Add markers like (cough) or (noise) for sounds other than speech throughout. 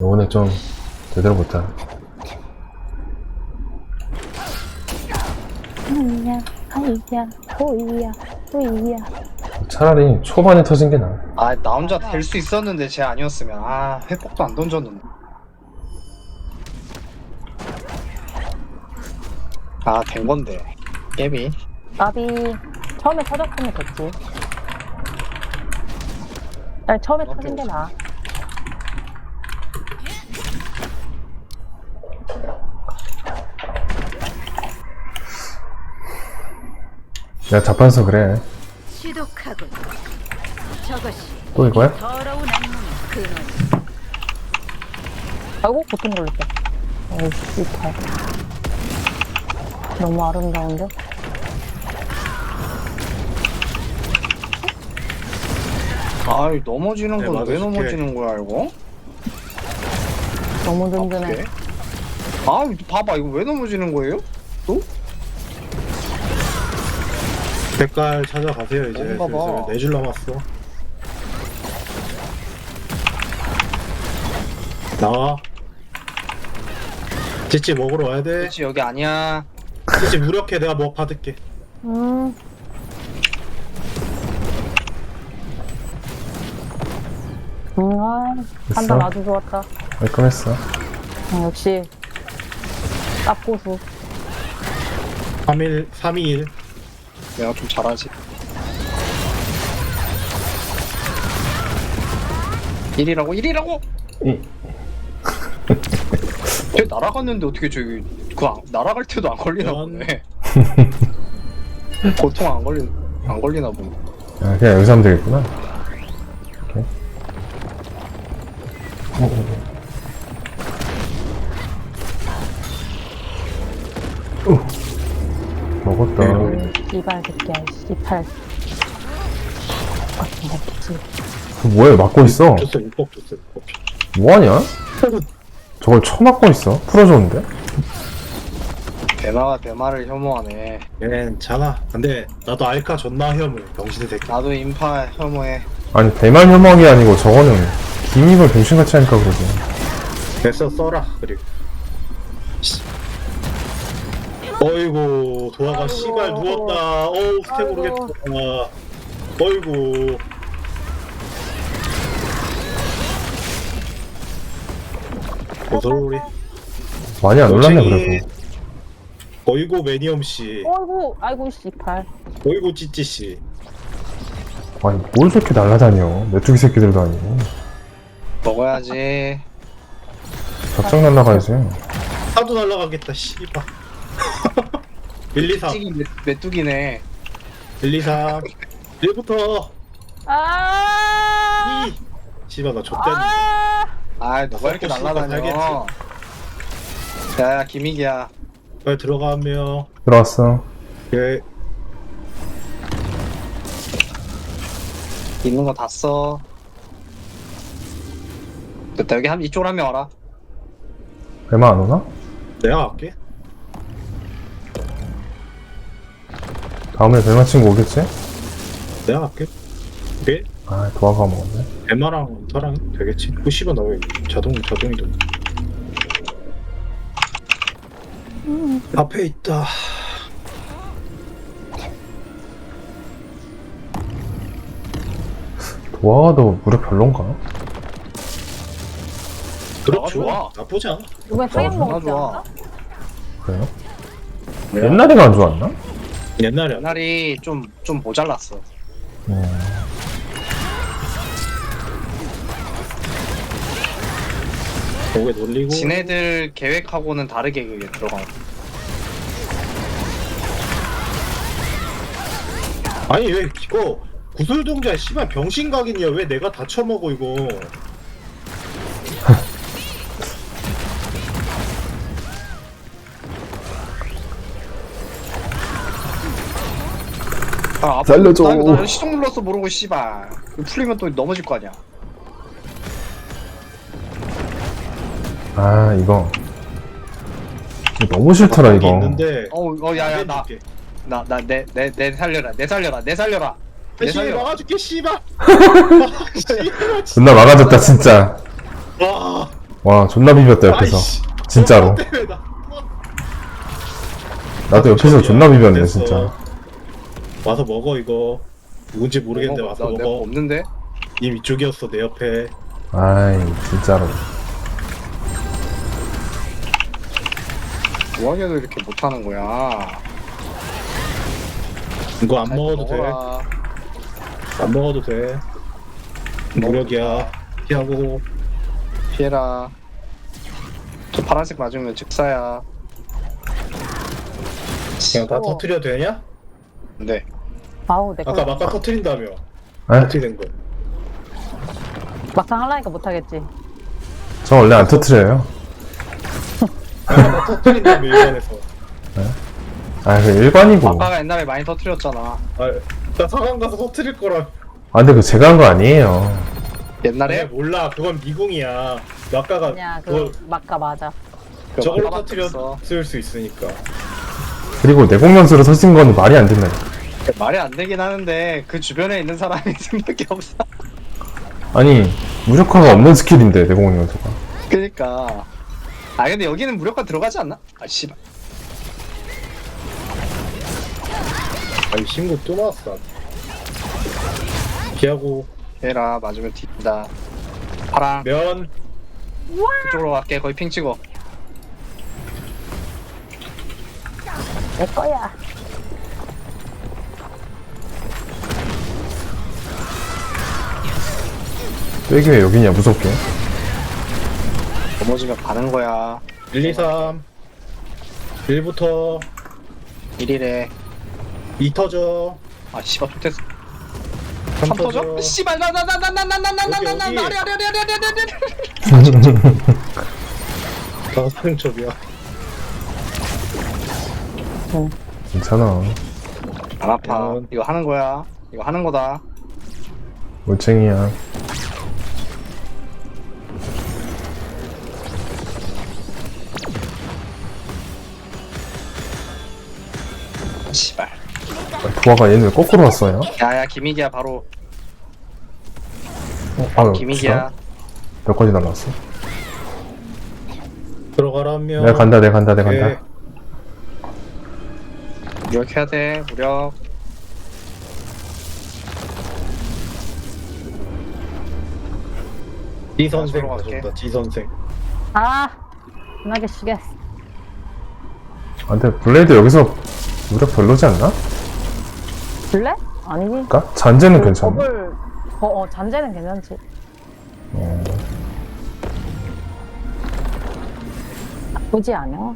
오늘 좀 제대로 보자. 하이야, 하이야, 호이야, 호이야. 차라리 초반에 터진 게 나아. 아, 나 혼자 될 수 있었는데 쟤 아니었으면 아, 회복도 안 던졌는데. 아, 된 건데. 깨비. 나비 처음에 터졌으면 됐지. 날 처음에 터진 게 나아. 내가 자판서 그래. 지독하군. 저것이 또 이거야? 더러운 악몽의 근원. 아이고, 고통 걸렸다. 어이, 이탈. 너무 아름다운데? 아이, 넘어지는 네, 건왜 맞아, 넘어지는 거야, 이거? 너무 든든해. 어떡해? 아, 봐봐, 이거 왜 넘어지는 거예요? 색깔 찾아가세요 이제 뭔가 봐. 슬슬 네줄 남았어 나와 찌찌 먹으러 와야 돼 그렇지, 여기 아니야. 찌찌 무력해 내가 먹 받을게 음. 음, 아, 됐어? 판단 아주 좋았다. 깔끔했어. 아, 역시, 쌉고수. 3일 321 내가 좀 잘하지. 1이라고? 1이라고? 이, (laughs) 쟤 날아갔는데 어떻게 저기 그 안- 날아갈 때도 안 걸리나 연. 보네. (laughs) 보통 안 걸리 안 걸리나 보네. 아, 그냥 여기서 하면 되겠구나. 오케이. 어, 어, 어. 먹었다. 이발 새끼야, 이팔. 아, 먹겠지. 그 뭐야, 막고 있어. 줬어 6법 줬어 6법 뭐하냐? 저걸 쳐막고 있어. 풀어줬는데? 대마가 대마를 혐오하네. 괜찮아 근데 나도 알카 존나 혐오해 병신 새끼 나도 인파 혐오해. 아니, 대만 혐오이 아니고 저거는 기믹을 병신같이 하니까 그러지. 됐어 써라 그리고 어이구 도화가 아이고. 씨발 누웠다 어우 스텝 아이고. 모르겠다 어이구 고소리 많이 안 올랐네, 그래도. 어이구 매니엄 씨 어이구, 아이고, 씨팔. 어이구 찌찌 씨 아니, 뭘 저렇게 날라다녀. 메뚜기 새끼들도 아니고. 먹어야지. 작정 날라가야지. 하도 날라가겠다 씨발 1, 2, 3 찌기 메- 메뚜기네. 1, 2, 3 1부터 아! 2 씨발 나 좆됐네 아! 아 누가 이렇게 섞고 날라다녀. 야야 김익이야. 빨리 들어가면 들어왔어. 예 있는 거 다 써. 됐다 여기 한 이쪽으로 한 명 와라. 얼마 안 오나? 내가 갈게 다음에 별마 친구 오겠지? 내가 갈게 오케이 아, 도화가 먹었네. 엠마랑 타랑 되겠지 그 씨발 나왜 자동 자동이도 앞에 있다 도화도 무력 별론가? 그렇 아, 좋아 좋아. 나쁘지 않아 이번에 사양 좋아, 먹었지 좋아. 않나? 그래요? 옛날에가 안 좋았나? 옛날에 옛날이 좀 좀 모자랐어. 네. 목에 놀리고 지네들 계획하고는 다르게 그게 들어가. 아니 왜 이거 구슬동자 씨발 병신각이냐 왜 내가 다 처먹어 이거 아, 살려줘. 나, 나 시동 눌렀어 모르고 씨발. 이거 풀리면 또 넘어질 거 아니야. 아, 이거. 이거 너무 싫더라, 이거. 있는데 어우 어 야야 나 해줄게. 나 나 내 내 내 살려라 내 살려라 내 살려라 내 대신 살려라. 막아줄게 씨발 씨발 존나 막아줬다, 진짜. 와 와 존나 비볐다 옆에서 아이씨, 진짜로 때문에 나- 나도 옆에서 존나 비볐네 됐어. 진짜 와서 먹어 이거. 누군지 모르겠는데 와서 나, 내가 먹어. 없는데? 님 이쪽이었어 내 옆에. 아이 진짜로. 뭐하냐고 이렇게 못하는 거야? 이거 안잘 먹어도 먹어라. 돼 안 먹어도 돼. 무력이야. 피하고. 피해라. 저 파란색 맞으면 즉사야. 그냥 다 어. 터트려도 되냐? 네 아우 내거 아까 막가 터트린다며. 에? 어떻게 된 거야? 막상 하려니까 못하겠지. 저 원래 안 터트려요. 막가 터트린다며 일반에서. 아 그 일반이고. 아까가 옛날에 많이 터뜨렸잖아. 아, 나 사관 가서 터트릴 거라 아 근데 그 제가 한 거 아니에요. 아니 옛날에? 몰라. 그건 미궁이야. 막가가 아니야 그걸 그 막가 맞아. 그 저걸로 막가밖에 없어. 터트려 쓸수 있으니까. 그리고 내공연수로 서신 거는 말이 안 된다 말이 안 되긴 하는데 그 주변에 있는 사람이 (laughs) 생각이 없어. 아니 무력화가 없는 스킬인데 내공연수가. 그니까. 아 근데 여기는 무력화 들어가지 않나? 아 씨발. 아니 신고 또 나왔어. 피하고. 얘라 맞으면 뒤다. 파랑 면. 그쪽으로 갈게 거의 핑 찍어 내 거야. 왜왜 여기냐 무섭게 넘어지면 가는 거야 1, 2, 3 1부터 1일에 2 터져 아 씨발 좋댔어 3 3 터져? 씨발 나 나 나 나 나 나 나 나 나나 여기, 나 여기. 아래 아래 아래 아래 아래 아래 다섯 승첩이야 괜찮아 안 아파 면. 이거 하는 거야 이거 하는 거다 올챙이야 부하가 얘는 왜 거꾸로 왔어요? 야야 김희기야 바로 어, 아유 김희기야 몇 가지 남았어? 들어가라면 내가 간다 내가 간다 내가. 간다 무력해야 돼 무력 D 선생 들어갈게. 가졌다 D 선생 아 편하게 쉬겠어. 아 근데 블레이드 여기서 무력 별로지 않나? 블랙? 아니지. 그니까? 잔재는 괜찮네 버블 어, 어 잔재는 괜찮지. 어, 나쁘지 않아.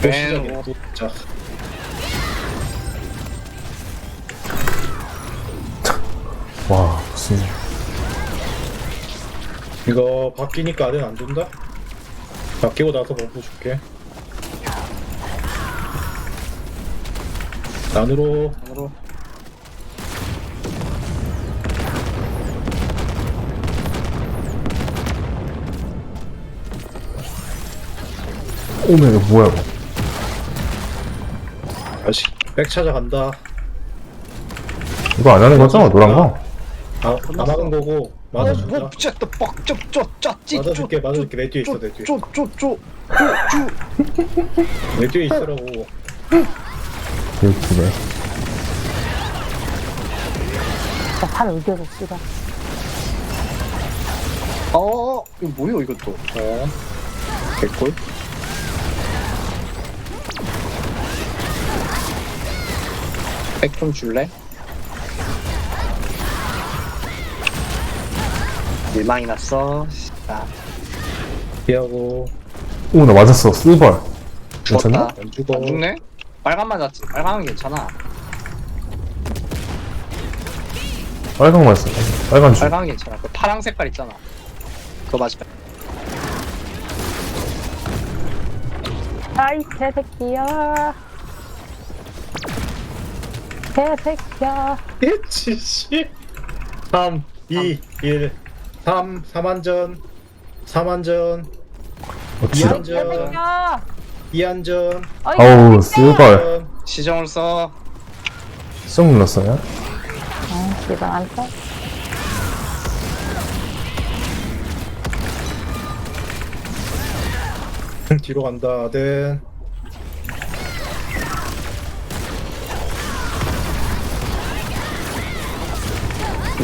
그 무슨 이거 바뀌니까 아덴 안 준다? 바뀌고 나서 버프 줄게 안으로 안으로 오메 이거 뭐야 이거 다시 백 찾아간다 이거 안 하는 거죠? 노란 거? 아, 안 하는 거고. 맞아준다 뭐 진짜 또 뻑쩍쩍쩍찌 맞아줄게 맞아줄게 내 뒤에 있어 내 뒤에. 쪼쪼쪼 내 뒤에 있으라고. 개웃기네 나팔 의겨서 씨발. 어 이거 뭐야 이것도 어. 개꿀? 백좀 줄래? 밀망이 났어. 아, 피하고. 오 나 맞았어. 스벌. 괜찮나? 죽었다. 안 죽어. 안 죽네? 빨간 맞았지 빨강은 괜찮아. 빨강 맞았어. 빨간 줄 빨강은 괜찮아. 그 파랑 색깔 있잖아. 그거 맞아 아이 개새끼야. 개새끼야. (laughs) 예치 씨. 3 2 1 3 3안전 3안전 어, 지랄. 이한전 개새끼야! 2안전 어이, 어우, 개새끼야! 씨발. 시정을 써. 쏙 눌렀어요? 아, 씨발, 안 써? 뒤로 간다 아든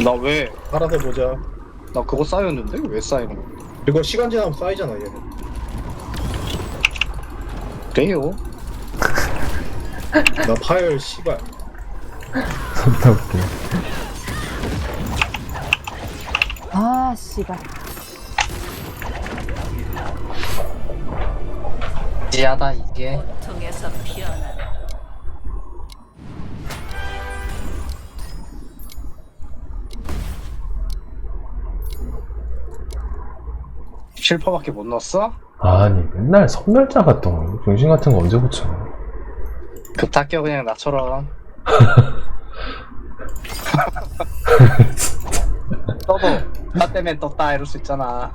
나 왜? 알아서 보자 나 그거 쌓였는데? 왜 쌓이는 거야? 이거 시간 지나면 쌓이잖아 얘는 그래요? 나 파열 씨발 존나 웃기네. 아, 씨발. 지하다 이게. 통해서 피어나. 실퍼밖에 못 넣었어? 아니, 맨날 선멸자 같던 병신 같은 거 언제 붙여? 부탁해 그냥 나처럼. (laughs) (laughs) 떠도 나 때문에 떴다 이럴 수 있잖아.